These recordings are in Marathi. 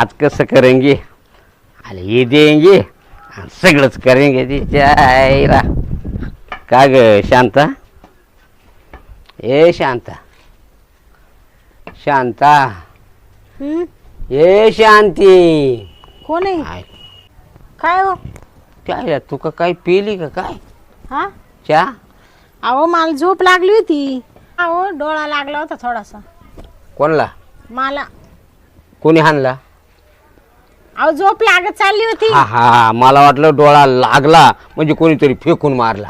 आज कसं करेंगे? अरे ये देंगे. आणि सगळंच करेंगे तिच्या का ग शांता? ए शांता. शांता. हं? ए शांती. कोण आहे? आय, काय हो? काय तू का काय पेली का काय? हा? चा अहो मला झोप लागली होती. अहो डोळा लागला होता थोडासा. कोणला? मला. कोणी हाणला? अहो झोप लागत चालली होती. हा हा मला वाटलं डोळा लागला म्हणजे कोणीतरी फेकून मारला.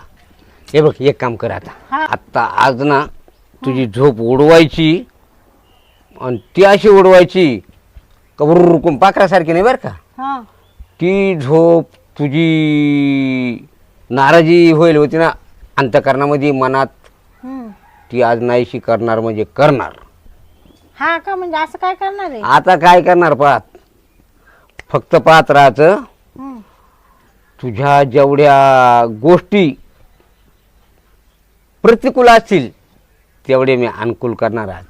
हे बघ एक काम कर आता. हा. आता आज ना तुझी झोप उडवायची आणि ती अशी उडवायची का रुकून पाखरासारखी नाही बरं का? हा. ती झोप तुझी नाराजी होईल होती ना अंतकरणामध्ये मनात. ती आज नाहीशी करणार म्हणजे करणार. हा का म्हणजे असं काय करणार आहे? आता काय करणार पाहत फक्त पाहत हं. तुझ्या जेवढ्या गोष्टी प्रतिकूल असतील तेवढे मी अनुकूल करणार आज.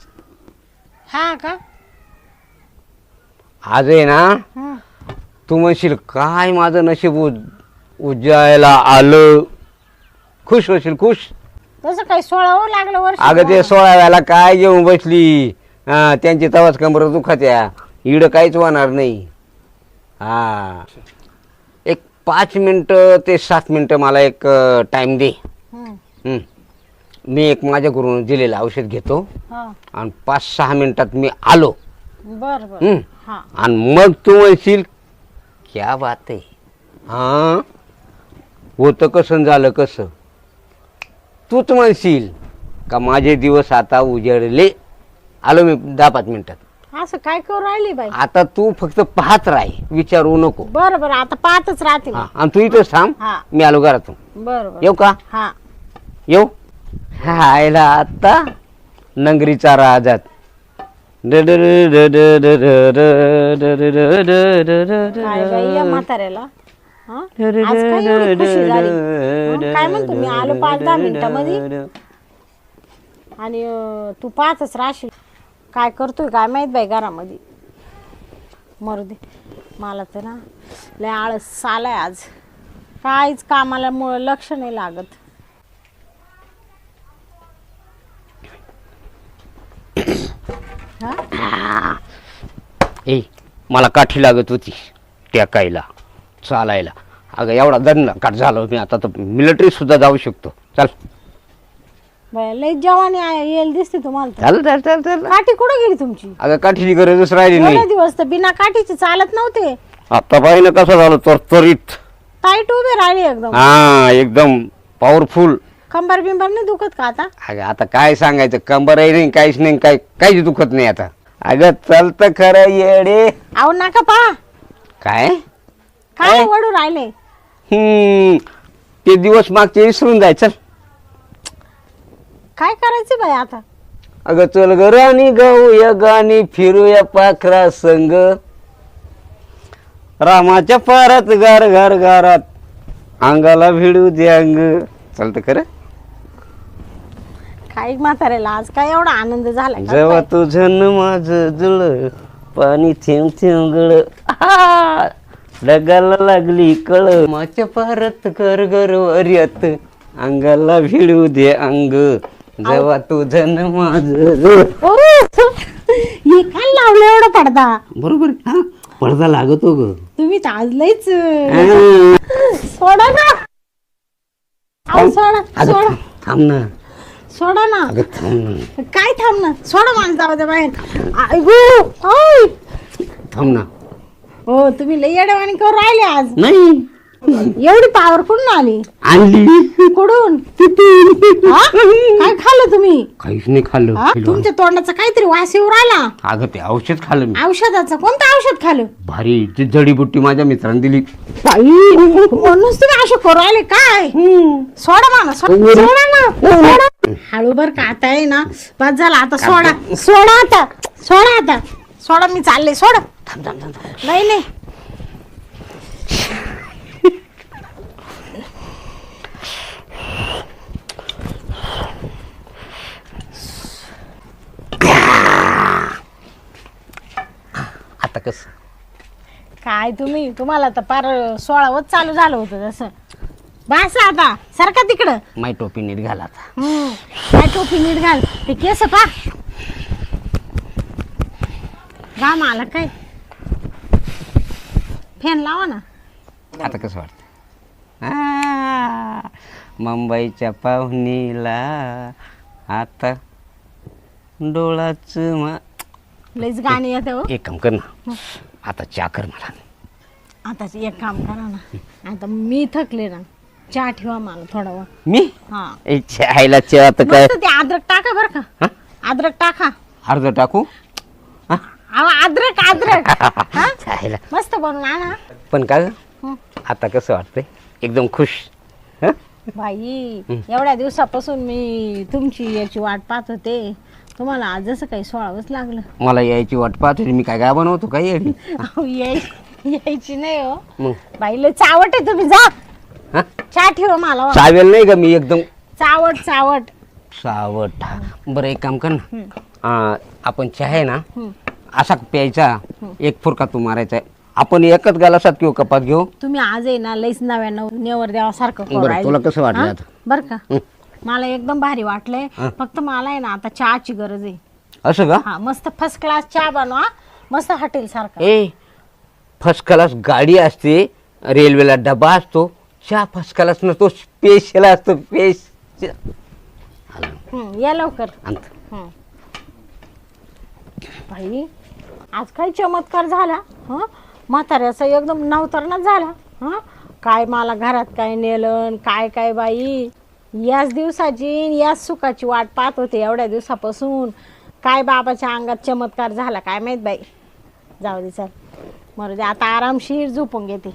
हा का? आज आहे ना हं. तू म्हणशील काय माझं नशीब उज उजायला आलं. खुश होशील खुश. तसं काही सोळावं लागलं वर्ष. अगं ते सोळाव्याला काय घेऊन बसली? हा त्यांची तवाच कमर दुखात्या. इडं काहीच होणार नाही. हा. एक पाच मिनटं ते सात मिनटं मला एक टाईम दे. हं. मी एक माझ्याकडून दिलेलं औषध घेतो. हा. आणि पाच सहा मिनिटात मी आलो. बर बर. हं. हा. आणि मग तू म्हणशील क्या बात आहे. हां. होतं कसं झालं कसं? तूच म्हणशील का माझे दिवस आता उजळले? आलो मी दहा पाच मिनिटात. असं काय करू राहिली बाई आता तू फक्त पाहत राही विचारू नको बर बर आता पाहतच राहते मी. हा आणि तू इथंच थांब हा मी आलो घरातून बर बर येऊ का हा येऊ हायला आता नंगरीचा राजात काय बाई या म्हाताऱ्याला हा? आज काय एवढी खुशी झाली हं? काय म्हणतो मी आलो पाच दहा मिनिटामध्ये आणि अं, तू पाहतच राहशील काय करतोय काय माहीत बाई घरामध्ये. मरू दे. मला तर ना लय आळस आलाय आज. काहीच कामाला मुळे लक्ष नाही लागत. हा? ए मला काठी लागत होती टेकायला चालायला. अगं एवढा दंड काट झालो मी आता तर मिलिटरी सुद्धा जाऊ शकतो. चल. बाई लय जवानी आहे येईल दिसते तुम्हाला तर. चल चल चल चल काठी कुठं गेली तुमची? अगं काठीची गरजच राहिली एवढे नाही. दिवस तर बिना काठीचे चालत नव्हते. आता पाहिलं कसं झालं तरतरीत टाईट उभे राहिले एकदम. हा एकदम पॉवरफुल कंबर बिंबर नाही दुखत का आता? अगं आता काय सांगायचं कंबरही नाही काहीच नाही काय काहीच दुखत नाही आता. अगं चलत खरं येडे. आहो नका पा काय? काय काय? वडू राहिले? हम्म ते दिवस मागचे विसरून जाय चल. काय करायचं बाई आता? अगं चल ग राणी गाऊया गाणी फिरूया पाखरा संग. रामाच्या पारात गार गार गारात अंगाला भिडू दे अंग. चालतं खरं? काय म्हाताऱ्याला आज काय एवढा आनंद झाला का? जेव्हा काय? तुझं माझं जुळ पाणी थेंब थेंब गळ आहा! डगाला लागली कळ. माच्या पारात घर घर वऱ्यात अंगाला भिडू दे अंग. जेव्हा तुझं न माझं हे काय लावलं एवढा पडदा? बरोबर हा पडदा लागतो ग. तुम्ही लईच सोडा ना. अहो, सोडा अगं सोडा. थांब- ना. सोडा ना. अगं थांब ना. काय थांब ना? सोडा मला जाऊ द्या बाहेर. आयगो, ओय. थांब ना. हो तुम्ही लई येडेवाणी करू राहिले आज. नाही. एवढी पावर कुठून आली? आणली. कुठून? हा? काय खाल्लं तुम्ही? काहीच नाही खाल्लं. हा? तुमच्या तोंडाचा काहीतरी वास येऊ राहिला? अगं ते औषध खाल्लं मी. औषधाचं? कोणतं औषध खाल्लं? भारी ती जडीबुट्टी माझ्या मित्राने दिली. बाई म्हणूनच तुम्ही असे करू राहिले काय? सोडा मला सोडा ना. सोडा. हळू बर का आता आहे ना. बस झाला आता सोडा. सोडा आता. सोडा आता. सोडा मी चालले. सोडा. थांब थांब थांब थांब. नाही नाही. कसं? काय तुम्ही तुम्हाला तर पार सोळावच चालू झालं होतं जसं बस आता सारखा तिकडं? माय टोपी नीट घाल आता. हम्म. काय टोपी नीट घाल. ते केस पा. घाम आला काय? फॅन लावा ना. आता कसं वाटतं? आ, मुंबईच्या पाहुणीला आता डोळाच मा लईच गाणी येते हो. एक काम कर ना. आता चा कर मला. आता एक काम करा ना. आता मी थकले ना. चहा ठेवा मला थोडा वेळ. मी? हा. ए, चहायला चहा आता काय? मस्त ते अद्रक टाका बरं का. हा? अद्रक टाका. अर्ध टाकू? अहो, अद्रक अद्रक. हा? चहायला. मस्त बनवून आणा. पण का ग? हं. आता कसं वाटतंय? एकदम खुश. हं? बाई एवढ्या दिवसापासून मी तुमची याची वाट पाहत होते. तुम्हाला आज जसं काही सोळावंच लागलं. मला यायची वाट पाहत होती. मी काय काय बनवतो काय येडी? अहो, याय- यायची नाही हो. मग? चावट आहे तुम्ही जा. हा? चहा ठेवा मला वा. चावेल नाही का मी एकदम? चावट चावट. सावट बरं एक काम कर ना. आ, आपण चहा आहे ना. असा प्यायचा एक फुरका तू मारायचा आपण एकच गालासात किंवा कपात घेऊ तुम्ही आज आहे ना लईच नव्यानं नेवर देवासारखं करू बरं, राहिले. तुला कसं वाटलं हा? आता? बरं का. मला एकदम भारी वाटलंय. फक्त मला आहे ना आता चहाची गरज आहे असं का हा मस्त फर्स्ट क्लास चहा बनवा मस्त हॉटेल सारखा ए फर्स्ट क्लास गाडी असते रेल्वेला डबा असतो चहा फर्स्ट क्लास नसतो स्पेशल असतो स्पेशल हं, या लवकर हं. बाई आज काय चमत्कार झाला हं म्हाताऱ्याचा एकदम नवतरणाच झाला. हां? काय मला घरात काय नेलं काय काय बाई? याच दिवसाची याच सुखाची वाट पाहत होते एवढ्या दिवसापासून. काय बाबाच्या अंगात चमत्कार झाला काय माहीत बाई? जाऊ दे चल. मरू दे आता आरामशीर झोपून घेते.